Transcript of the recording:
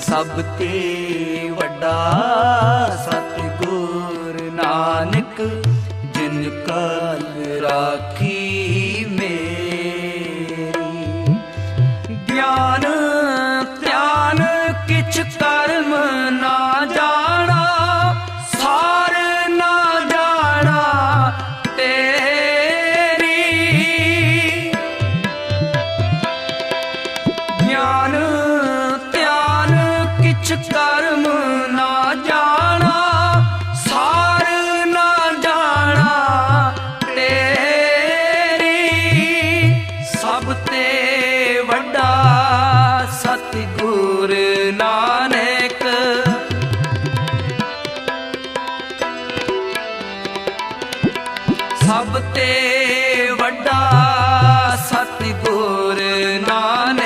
ਸਭ ਤੇ ਵੱਡਾ ਸਤਿਗੁਰ ਨਾਨਕ, ਜਿਨ ਕਲ ਰਾਖੀ ਮੇਰੀ। ਗਿਆਨ, ਧਿਆਨ ਕਿਛ ਕਰਮ ਨਾ ਜਾਣਾ, ਸਾਰ ਨਾ ਜਾਣਾ ਤੇਰੀ। ਗਿਆਨ ਵਿੱਚ ਕਰਮ ਨਾ ਜਾਣਾ, ਸਾਰ ਨਾ ਜਾਣਾ, ਤੇਰੀ ਸਭ ਤੇ ਵੱਡਾ ਸਤਿਗੁਰ ਨਾਨਕ। ਸਭ ਤੇ ਵੱਡਾ ਸਤਿਗੁਰ ਨਾਨਕ।